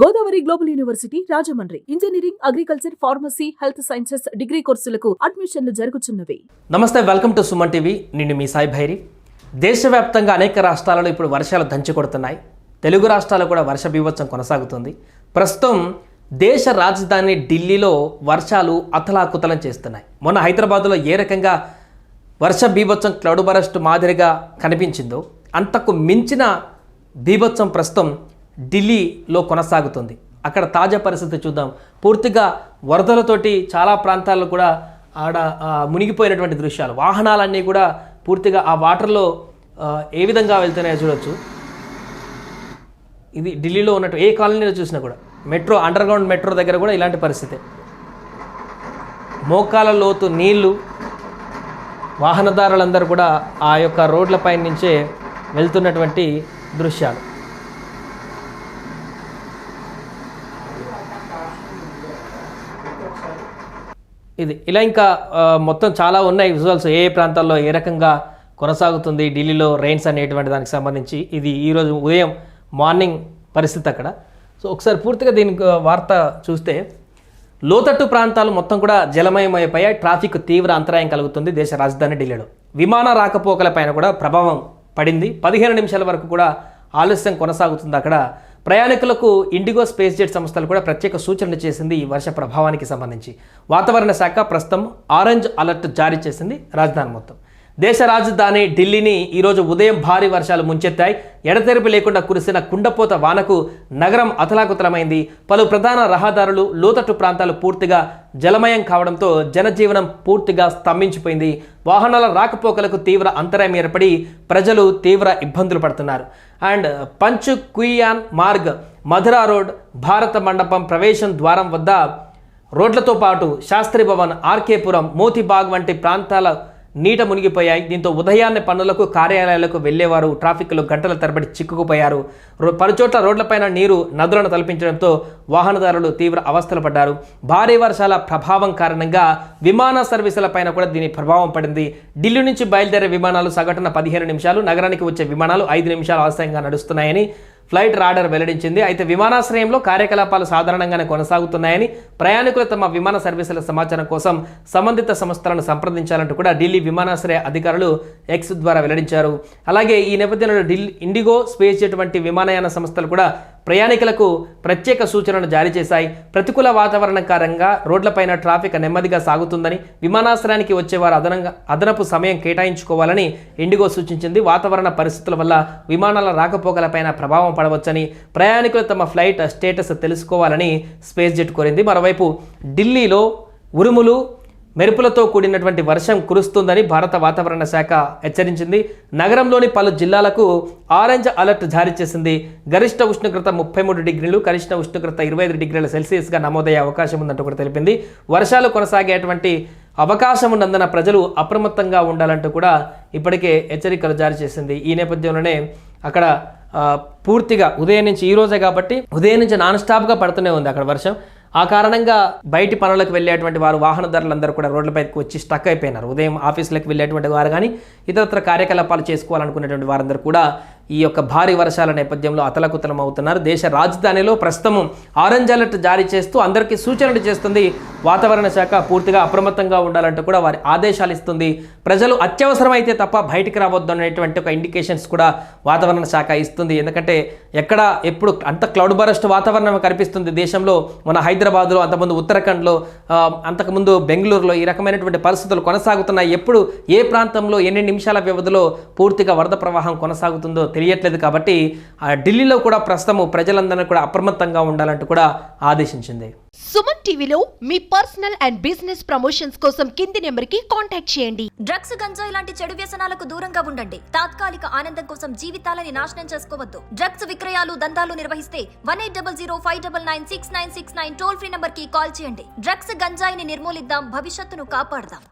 Godavari global university Rajahmundry. Engineering agriculture pharmacy health sciences degree కోర్సులకు అడ్మిషన్లు జరుగుతున్నవి నమస్తే welcome to Suman TV. నేను మీ సాయి భైరి. దేశవ్యాప్తంగా అనేక రాష్ట్రాలలో ఇప్పుడు వర్షాలు దంచి కొడుతున్నాయి. తెలుగు రాష్ట్రాలు కూడా వర్ష బీభత్సం కొనసాగుతుంది. ప్రస్తుతం దేశ రాజధాని ఢిల్లీలో వర్షాలు అతలాకుతలం చేస్తున్నాయి. మొన్న హైదరాబాద్లో ఏ రకంగా వర్ష బీభత్సం క్లౌడ్ బరస్ట్ మాదిరిగా కనిపించిందో అంతకు మించిన బీభత్సం ప్రస్తుతం ఢిల్లీలో కొనసాగుతుంది. అక్కడ తాజా పరిస్థితి చూద్దాం. పూర్తిగా వరదలతోటి చాలా ప్రాంతాల్లో కూడా ఆడ మునిగిపోయినటువంటి దృశ్యాలు. వాహనాలన్నీ కూడా పూర్తిగా ఆ వాటర్లో ఏ విధంగా వెళ్తున్నాయో చూడొచ్చు. ఇది ఢిల్లీలో ఉన్నట్టు ఏ కాలనీలో చూసినా కూడా. మెట్రో అండర్ గ్రౌండ్ మెట్రో దగ్గర కూడా ఇలాంటి పరిస్థితి. మోకాల లోతు నీళ్ళు వాహనదారులందరూ కూడా ఆ యొక్క రోడ్లపై నుంచే వెళ్తున్నటువంటి దృశ్యాలు. ఇది. ఇలా ఇంకా మొత్తం చాలా ఉన్నాయి విజువల్స్. ఏ ఏ ప్రాంతాల్లో ఏ రకంగా కొనసాగుతుంది ఢిల్లీలో రెయిన్స్ అనేటువంటి దానికి సంబంధించి. ఇది ఈరోజు ఉదయం మార్నింగ్ పరిస్థితి అక్కడ. సో ఒకసారి పూర్తిగా దీనికి వార్త చూస్తే లోతట్టు ప్రాంతాలు మొత్తం కూడా జలమయమైపోయాయి ట్రాఫిక్ తీవ్ర అంతరాయం కలుగుతుంది దేశ రాజధాని ఢిల్లీలో. విమాన రాకపోకలపైన కూడా ప్రభావం పడింది. పదిహేను నిమిషాల వరకు కూడా ఆలస్యం కొనసాగుతుంది అక్కడ. ప్రయాణికులకు ఇండిగో స్పేస్ జెట్ సంస్థలు కూడా ప్రత్యేక సూచనలు చేసింది ఈ వర్ష ప్రభావానికి సంబంధించి. వాతావరణ శాఖ ప్రస్తుతం ఆరెంజ్ అలర్ట్ జారీ చేసింది. రాజధాని మొత్తం. దేశ రాజధాని ఢిల్లీని ఈరోజు ఉదయం భారీ వర్షాలు ముంచెత్తాయి. ఎడతెరిపి లేకుండా కురిసిన కుండపోత వానకు నగరం అతలాకుతలమైంది. పలు ప్రధాన రహదారులు లోతట్టు ప్రాంతాలు పూర్తిగా జలమయం కావడంతో జనజీవనం పూర్తిగా స్తంభించిపోయింది. వాహనాల రాకపోకలకు తీవ్ర అంతరాయం ఏర్పడి ప్రజలు తీవ్ర ఇబ్బందులు పడుతున్నారు. And Panchkuian Marg Mathura road Bharat Mandapam ప్రవేశం ద్వారం వద్ద రోడ్లతో పాటు శాస్త్రి భవన్ ఆర్కేపురం మోతిబాగ్ వంటి ప్రాంతాల నీట మునిగిపోయాయి. దీంతో ఉదయాన్నే పనులకు కార్యాలయాలకు వెళ్ళేవారు ట్రాఫిక్లో గంటల తరబడి చిక్కుకుపోయారు. రో- పలుచోట్ల రోడ్లపైన నీరు నదులను తలపించడంతో వాహనదారులు తీవ్ర అవస్థలు పడ్డారు. భారీ వర్షాల ప్రభావం కారణంగా విమాన సర్వీసులపైన కూడా దీని ప్రభావం పడింది. ఢిల్లీ నుంచి బయలుదేరే విమానాలు సగటున పదిహేను నిమిషాలు నగరానికి వచ్చే విమానాలు ఐదు నిమిషాలు ఆలస్యంగా నడుస్తున్నాయని ఫ్లైట్ రాడర్ వెల్లడించింది. అయితే విమానాశ్రయంలో కార్యకలాపాలు సాధారణంగానే కొనసాగుతున్నాయని ప్రయాణికులు తమ విమాన సర్వీసుల సమాచారం కోసం సంబంధిత సంస్థలను సంప్రదించాలంటూ కూడా ఢిల్లీ విమానాశ్రయ అధికారులు ఎక్స్ ద్వారా వెల్లడించారు. అలాగే ఈ నేపథ్యంలో ఢిల్లీ ఇండిగో స్పేస్ జెట్ వంటి విమానయాన సంస్థలు కూడా ప్రయాణికులకు ప్రత్యేక సూచనలు జారీ చేశాయి. ప్రతికూల వాతావరణం కారణంగా రోడ్లపైన ట్రాఫిక్ నెమ్మదిగా సాగుతుందని విమానాశ్రయానికి వచ్చేవారు అదనంగా అదనపు సమయం కేటాయించుకోవాలని ఇండిగో సూచించింది. వాతావరణ పరిస్థితుల వల్ల విమానాల రాకపోకలపైన ప్రభావం పడవచ్చని ప్రయాణికులు తమ ఫ్లైట్ స్టేటస్ తెలుసుకోవాలని స్పేస్ జెట్ కోరింది. మరోవైపు ఢిల్లీలో ఉరుములు మెరుపులతో కూడినటువంటి వర్షం కురుస్తుందని భారత వాతావరణ శాఖ హెచ్చరించింది. నగరంలోని పలు జిల్లాలకు ఆరెంజ్ అలర్ట్ జారీ చేసింది. గరిష్ట ఉష్ణోగ్రత ముప్పై మూడు డిగ్రీలు కనిష్ట ఉష్ణోగ్రత ఇరవై ఐదు డిగ్రీల సెల్సియస్గా నమోదయ్యే అవకాశం ఉందంటూ కూడా తెలిపింది. వర్షాలు కొనసాగేటువంటి అవకాశం ఉన్నందున ప్రజలు అప్రమత్తంగా ఉండాలంటూ కూడా ఇప్పటికే హెచ్చరికలు జారీ చేసింది. ఈ నేపథ్యంలోనే అక్కడ పూర్తిగా ఉదయం నుంచి ఈరోజే కాబట్టి ఉదయం నుంచి నాన్ స్టాప్గా పడుతూనే ఉంది అక్కడ వర్షం. ఆ కారణంగా బయటి పనులకు వెళ్ళేటువంటి వారు వాహనదారులందరూ కూడా రోడ్లపైకి వచ్చి స్టక్ అయిపోయినారు. ఉదయం ఆఫీసులకు వెళ్ళేటువంటి వారు కానీ ఇతరత్ర కార్యకలాపాలు చేసుకోవాలనుకునేటువంటి వారందరూ కూడా ఈ యొక్క భారీ వర్షాల నేపథ్యంలో అతలకుతలం అవుతున్నారు దేశ రాజధానిలో ప్రస్తుతం ఆరెంజ్ అలర్ట్ జారీ చేస్తూ అందరికీ సూచనలు చేస్తుంది. వాతావరణ శాఖ పూర్తిగా అప్రమత్తంగా ఉండాలంటూ కూడా వారి ఆదేశాలు ఇస్తుంది. ప్రజలు అత్యవసరమైతే తప్ప బయటికి రావద్దు అనేటువంటి ఒక ఇండికేషన్స్ కూడా వాతావరణ శాఖ ఇస్తుంది. ఎందుకంటే ఎక్కడ ఎప్పుడు అంత క్లౌడ్ బరస్ట్ వాతావరణం కనిపిస్తుంది దేశంలో. మన హైదరాబాద్లో అంతకుముందు ఉత్తరాఖండ్లో అంతకుముందు బెంగళూరులో ఈ రకమైనటువంటి పరిస్థితులు కొనసాగుతున్నాయి. ఎప్పుడు ఏ ప్రాంతంలో ఎన్ని నిమిషాల వ్యవధిలో పూర్తిగా వరద ప్రవాహం కొనసాగుతుందో తెలియట్లేదు కాబట్టి ఆ ఢిల్లీలో కూడా ప్రస్తుతం ప్రజలందరూ కూడా అప్రమత్తంగా ఉండాలంటూ కూడా ఆదేశించింది. సుమన్ టీవీలో మీ పర్సనల్ అండ్ బిజినెస్ ప్రమోషన్స్ కోసం కింది నెంబర్కి కాంటాక్ట్ చేయండి. డ్రగ్స్ గంజాయి లాంటి చెడు వ్యసనాలకు దూరంగా ఉండండి. తాత్కాలిక ఆనందం కోసం జీవితాలని నాశనం చేసుకోవద్దు. డ్రగ్స్ విక్రయాలు దందాలు నిర్వహిస్తే one eight double zero five double nine six nine six nine toll free నంబర్కి కాల్ చేయండి. డ్రగ్స్ గంజాయిని నిర్మూలిద్దాం భవిష్యత్తును కాపాడదాం.